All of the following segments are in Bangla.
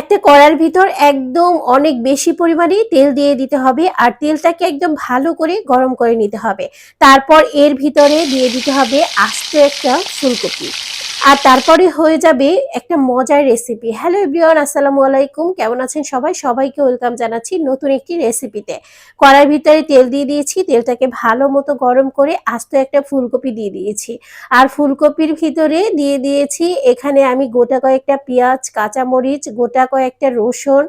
একটা কড়ার ভিতর একদম অনেক বেশি পরিমাণে তেল দিয়ে দিতে হবে আর তেলটাকে একদম ভালো করে গরম করে নিতে হবে। তারপর এর ভিতরে দিয়ে দিতে হবে আস্ত একটা ফুলকপি। আর তারপরে হয়ে যাবে একটা মজার রেসিপি হ্যালো এভরিওয়ান আসসালামু আলাইকুম। কেমন আছেন সবাই? সবাইকে ওয়েলকাম জানাচ্ছি নতুন একটি রেসিপিতে কড়ার ভিতরে তেল দিয়ে দিয়েছি, তেলটাকে ভালো মতো গরম করে আস্ত একটা ফুলকপি দিয়ে দিয়েছি। আর ফুলকপির ভিতরে দিয়ে দিয়েছি, এখানে আমি গোটা কয়েকটা পেঁয়াজ, কাঁচামরিচ, গোটা কয়েকটা রসুন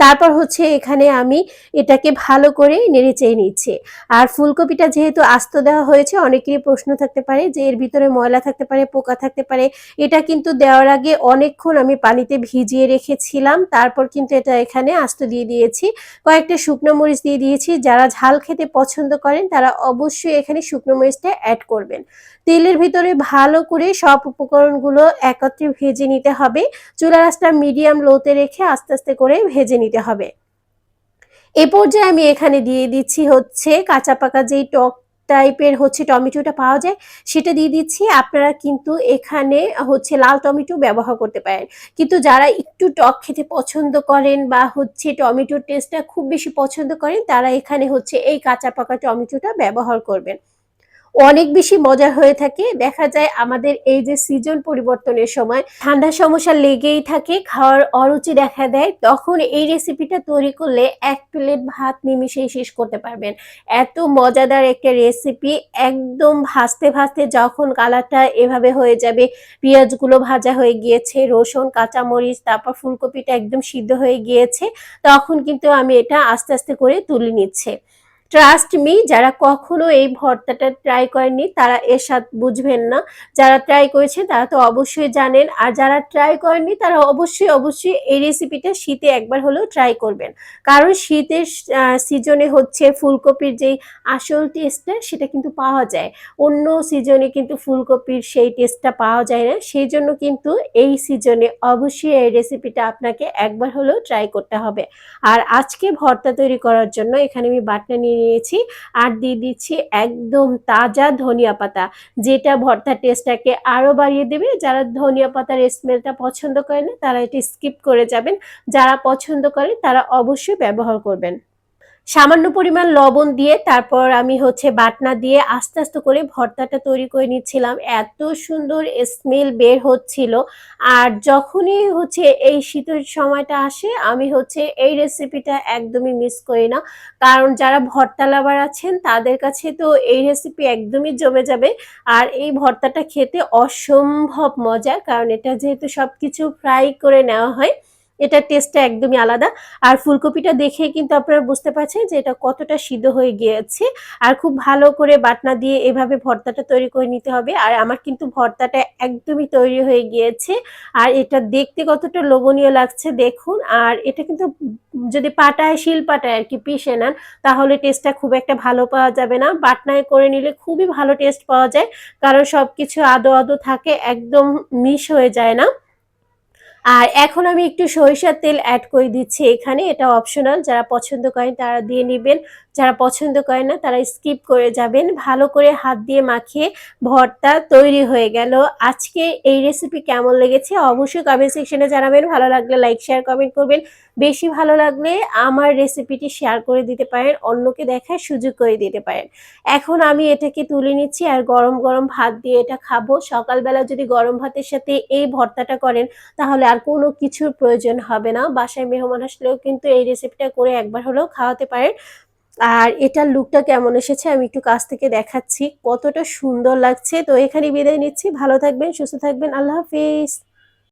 তারপর হচ্ছে এখানে আমি এটাকে ভালো করে নেড়ে চেয়ে নিচ্ছি। আর ফুলকপিটা যেহেতু আস্ত দেওয়া হয়েছে, অনেকেরই প্রশ্ন থাকতে পারে যে এর ভিতরে ময়লা থাকতে পারে, পোকা থাকতে পারে। এটা কিন্তু দেওয়ার আগে অনেকক্ষণ আমি পানিতে ভিজিয়ে রেখেছিলাম। তারপর কিন্তু এটা এখানে আস্ত দিয়ে দিয়েছি। কয়েকটা শুকনো মরিচ দিয়ে দিয়েছি। যারা ঝাল খেতে পছন্দ করেন, তারা অবশ্যই এখানে শুকনো মরিচটা অ্যাড করবেন। তেলের ভিতরে ভালো করে সব উপকরণগুলো একত্রে ভেজে নিতে হবে। চুলা রাসটা মিডিয়াম লোতে রেখে আস্তে আস্তে করে ভেজে নিতে হবে। এ পর্যায়ে আমি এখানে দিয়ে দিচ্ছি হচ্ছে কাঁচা পাকা যেই টক টাইপের হচ্ছে টমেটোটা পাওয়া যায়, সেটা দিয়ে দিচ্ছি। আপনারা কিন্তু এখানে হচ্ছে লাল টমেটো ব্যবহার করতে পারেন। কিন্তু যারা একটু টক খেতে পছন্দ করেন বা হচ্ছে টমেটোর টেস্টটা খুব বেশি পছন্দ করেন, তারা এখানে হচ্ছে এই কাঁচা পাকা টমেটোটা ব্যবহার করবেন। অনেক বেশি মজার হয়ে থাকে। দেখা যায় আমাদের এই যে সিজন পরিবর্তনের সময় ঠান্ডা সমস্যা লেগেই থাকে, খাওয়ার অরুচি দেখা দেয়, তখন এই রেসিপিটা তৈরি করলে এক প্লেট ভাত নিমিশেই শেষ করতে পারবেন। এত মজাদার একটা রেসিপি একদম ভাজতে ভাজতে যখন কালারটা এভাবে হয়ে যাবে, পেঁয়াজগুলো ভাজা হয়ে গিয়েছে, রসুন, কাঁচামরিচ, তারপর ফুলকপিটা একদম সিদ্ধ হয়ে গিয়েছে, তখন কিন্তু আমি এটা আস্তে আস্তে করে তুলে নিচ্ছে। ট্রাস্ট মি যারা কখনো এই ভর্তাটা ট্রাই করেননি, তারা এর স্বাদ বুঝবেন না। যারা ট্রাই করেছে, তারা তো অবশ্যই জানেন। আর যারা ট্রাই করেননি, তারা অবশ্যই অবশ্যই এই রেসিপিটা শীতে একবার হলেও ট্রাই করবেন। কারণ শীতের সিজনে হচ্ছে ফুলকপির যেই আসল টেস্টটা সেটা কিন্তু পাওয়া যায়। অন্য সিজনে কিন্তু ফুলকপির সেই টেস্টটা পাওয়া যায় না। সেই জন্য কিন্তু এই সিজনে অবশ্যই এই রেসিপিটা আপনাকে একবার হলেও ট্রাই করতে হবে। আর আজকে ভর্তা তৈরি করার জন্য এখানে আমি বাটনা নিয়ে নিয়েছি। আর দিয়ে দিচ্ছি একদম তাজা ধনিয়া পাতা, যেটা ভর্তা টেস্টটাকে আরও বাড়িয়ে দেবে। যারা ধনিয়া পাতার স্মেলটা পছন্দ করে না, তারা এটি স্কিপ করে যাবেন। যারা পছন্দ করে, তারা অবশ্যই ব্যবহার করবেন। সামান্য পরিমাণ লবণ দিয়ে তারপর আমি হচ্ছে বাটনা দিয়ে আস্তে আস্তে করে ভর্তাটা তৈরি করে নিচ্ছিলাম। এত সুন্দর স্মেল বের হচ্ছিল। আর যখনই হচ্ছে এই শীতের সময়টা আসে, আমি হচ্ছে এই রেসিপিটা একদমই মিস করি না। কারণ যারা ভর্তা লাভার আছেন, তাদের কাছে তো এই রেসিপি একদমই জমে যাবে। আর এই ভর্তাটা খেতে অসম্ভব মজা কারণ এটা যেহেতু সব কিছু ফ্রাই করে নেওয়া হয় এটার টেস্টটা একদমই আলাদা। আর ফুলকপিটা দেখে কিন্তু আপনারা বুঝতে পারছেন যে এটা কতটা সিদ্ধ হয়ে গিয়েছে। আর খুব ভালো করে বাটনা দিয়ে এভাবে ভর্তাটা তৈরি করে নিতে হবে। আর আমার কিন্তু ভর্তাটা একদমই তৈরি হয়ে গিয়েছে। আর এটা দেখতে কতটা লোভনীয় লাগছে দেখুন। আর এটা কিন্তু যদি পাটায়, শিল পাটায় আর কি পিষে নেন, তাহলে টেস্টটা খুব একটা ভালো পাওয়া যাবে না। বাটনায় করে নিলে খুবই ভালো টেস্ট পাওয়া যায়। কারণ সব কিছু আদো আদো থাকে, একদম মিশ হয়ে যায় না। আর এখন আমি একটু সরিষার তেল অ্যাড করে দিচ্ছি এখানে, এটা অপশনাল যারা পছন্দ করেন তারা দিয়ে নেবেন, যারা পছন্দ করেন না তারা স্কিপ করে যাবেন। ভালো করে হাত দিয়ে মাখিয়ে ভর্তা তৈরি হয়ে গেল। আজকে এই রেসিপি কেমন লেগেছে অবশ্যই কমেন্ট সেকশনে জানাবেন। ভালো লাগলে লাইক শেয়ার কমেন্ট করবেন। বেশি ভালো লাগলে আমার রেসিপিটি শেয়ার করে দিতে পারেন, অন্যকে দেখার সুযোগ করে দিতে পারেন। এখন আমি এটাকে তুলে নিচ্ছি আর গরম গরম ভাত দিয়ে এটা খাব। সকালবেলা যদি গরম ভাতের সাথে এই ভর্তাটা করেন তাহলে আর কোনো কিছুর প্রয়োজন হবে না। বাসায় মেহমান আসলেও কিন্তু এই রেসিপিটা করে একবার হলেও খাওয়াতে পারেন। আর এটার লুকটা কেমন এসেছে আমি একটু কাছ থেকে দেখাচ্ছি। কতটা সুন্দর লাগছে। তো এখানে বিদায় নিচ্ছি। ভালো থাকবেন, সুস্থ থাকবেন। আল্লাহ হাফিজ।